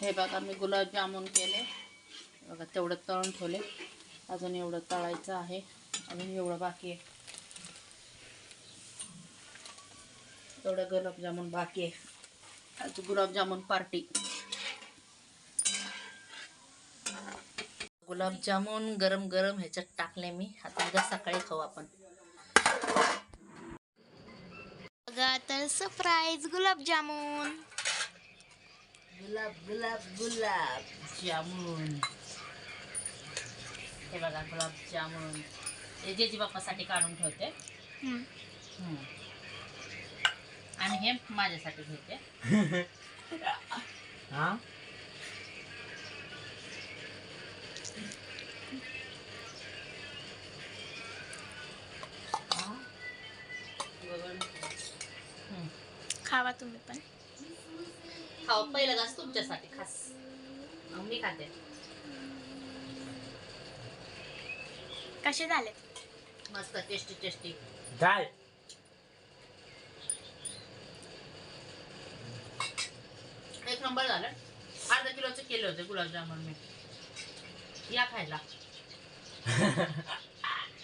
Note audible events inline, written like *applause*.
हे बघा मी गुलाबजामुन केले. बघा तेवढं तळून ठेवले. अजून एवढं तळायचं आहे. अजून एवढं बाकी आहे. एवढं गुलाबजामुन बाकी आहे. आज गुलाबजामुन पार्टी गुलाबजामुन गरम गरम ह्याच्यात टाकले मी. आता उद्या सकाळी खाऊ आपण. बघा तर सरप्राईज गुलाबजामुन. गुलाब गुलाब गुलाब जामुन. हे बघा गुलाब जामुन. हे जेजी बाप्पासाठी काढून ठेवते. हम्म. हम्म. आणि हे माझ्यासाठी घेते. *laughs* हा. खावा तुम्ही पण. खाऊ पहिलं घास तुमच्यासाठी खास. मग मी खाते. कसे झाले? मस्त टेस्टी टेस्टी काय एक नंबर झालं. अर्धा किलोचे केले होते गुलाबजामुन मी. या खायला. *laughs*